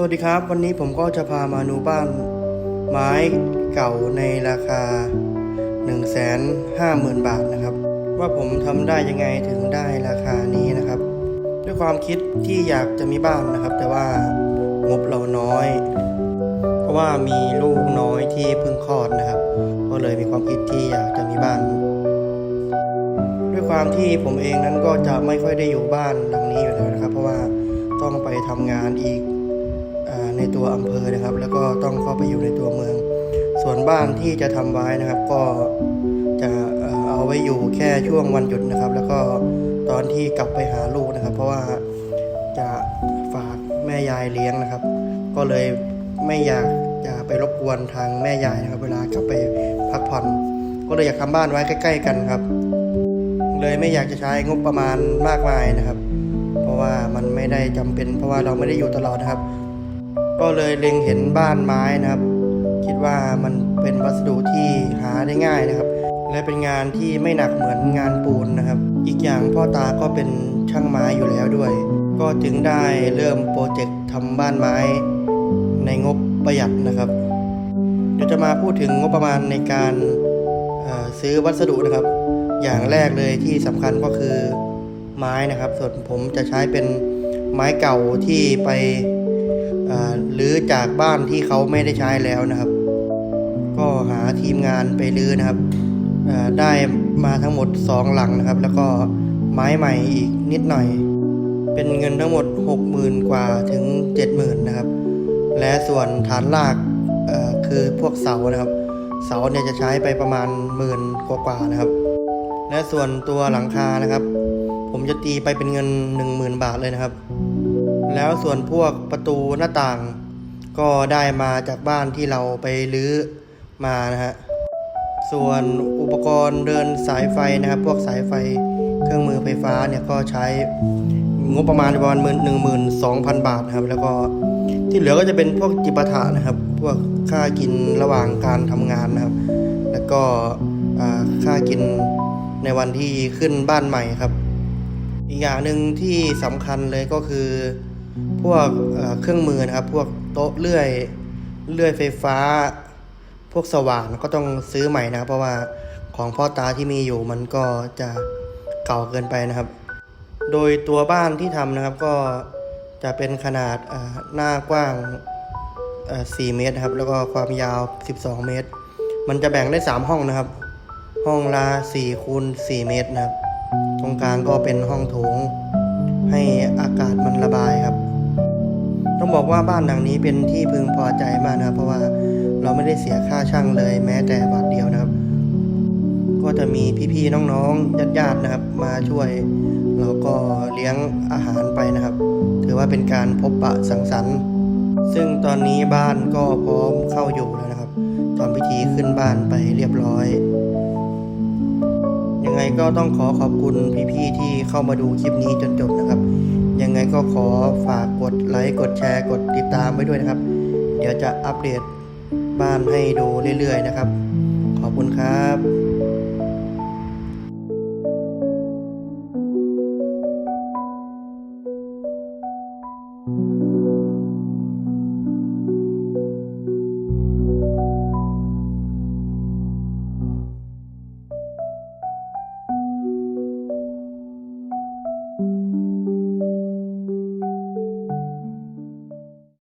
สวัสดีครับ วันนี้ผมก็จะพามาดูบ้านไม้เก่าในราคา 150,000 บาทนะครับ ว่าผมทำได้ยังไงถึงได้ราคานี้นะครับ ด้วยความคิดที่อยากจะมีบ้านนะครับ แต่ว่างบเราน้อย เพราะว่ามีลูกน้อยที่เพิ่งคลอดนะครับ ก็เลยมีความคิดที่อยากจะมีบ้าน ด้วยความที่ผมเองนั้นก็จะไม่ค่อยได้อยู่บ้านหลังนี้อยู่แล้วนะครับ เพราะว่าต้องไปทำงานอีก ในตัวอำเภอนะครับ แล้วก็ต้องเข้าไปอยู่ในตัวเมือง ส่วนบ้านที่จะทำไว้นะครับ ก็จะเอาไว้อยู่แค่ช่วงวันหยุดนะครับ แล้วก็ตอนที่กลับไปหาลูกนะครับ เพราะว่าจะฝากแม่ยายเลี้ยงนะครับ ก็เลยไม่อยากจะไปรบกวนทางแม่ยายนะครับ เวลากลับไปพักผ่อน ก็เลยอยากทำบ้านไว้ใกล้ ๆ กันครับ เลยไม่อยากจะใช้งบประมาณมากมายนะครับ เพราะว่ามันไม่ได้จำเป็น เพราะว่าเราไม่ได้อยู่ตลอดนะครับ ก็เลยเล็งเห็นบ้านไม้นะครับ คิดว่ามันเป็นวัสดุที่หาได้ง่ายนะครับ และเป็นงานที่ไม่หนักเหมือนงานปูนนะครับ อีกอย่างพ่อตาก็เป็นช่างไม้อยู่แล้วด้วย ก็จึงได้เริ่มโปรเจกต์ทำบ้านไม้ในงบประหยัดนะครับเดี๋ยวจะมาพูดถึงงบประมาณในการซื้อวัสดุนะครับ อย่างแรกเลยที่สำคัญก็คือไม้นะครับ ส่วนผมจะใช้เป็นไม้เก่าที่ไป จากบ้านที่เขาไม่ได้ใช้แล้วนะครับ ก็หาทีมงานไปรื้อนะครับได้มาทั้งหมด 2 หลังนะครับ แล้วก็ไม้ใหม่อีกนิดหน่อย เป็นเงินทั้งหมด 60,000 กว่าถึง 70,000 นะครับ และส่วนฐานรากคือพวกเสานะครับ เสาเนี่ยจะใช้ไปประมาณหมื่นกว่าๆนะครับ และส่วนตัวหลังคานะครับ ผมจะตีไปเป็นเงิน 10,000 บาทเลยนะครับ แล้วส่วนพวกประตูหน้าต่าง ก็ได้มาจากบ้านที่เราไปรื้อมานะฮะ ส่วนอุปกรณ์เดินสายไฟนะครับ พวกสายไฟเครื่องมือไฟฟ้าเนี่ยก็ใช้งบประมาณประมาณหนึ่งหมื่นสองพันบาทครับ แล้วก็ที่เหลือก็จะเป็นพวกจิปาถะนะครับ พวกค่ากินระหว่างการทำงานนะครับ แล้วก็ค่ากินในวันที่ขึ้นบ้านใหม่ครับ อีกอย่างหนึ่งที่สำคัญเลยก็คือ พวกเครื่องมือนะครับ พวกโต๊ะเลื่อยเลื่อยไฟฟ้า พวกสว่านก็ต้องซื้อใหม่นะครับ เพราะว่าของพ่อตาที่มีอยู่มันก็จะเก่าเกินไปนะครับ โดยตัวบ้านที่ทำนะครับก็จะเป็นขนาดหน้ากว้าง 4 เมตรครับ แล้วก็ความยาว 12 เมตร มันจะแบ่งได้ 3 ห้องนะครับ ห้องละ4คูณ4เมตรนะครับ ตรงกลางก็เป็นห้องโถง ให้อากาศมันระบายครับ ต้องบอกว่าบ้านหลังนี้เป็นที่พึงพอใจมากนะครับ เพราะว่าเราไม่ได้เสียค่าช่างเลย แม้แต่บาทเดียวนะครับ ก็จะมีพี่ๆน้องๆญาติๆนะครับ มาช่วยเราก็เลี้ยงอาหารไปนะครับ ถือว่าเป็นการพบปะสังสรรค์ ซึ่งตอนนี้บ้านก็พร้อมเข้าอยู่แล้วนะครับทำพิธีขึ้นบ้านไปเรียบร้อย ยังไงก็ต้องขอขอบคุณพี่ๆที่เข้ามาดูคลิปนี้จนจบนะครับ ยังไงก็ขอฝากกดไลค์กดแชร์กดติดตามไว้ด้วยนะครับ เดี๋ยวจะอัปเดตบ้านให้ดูเรื่อยๆนะครับ ขอบคุณครับ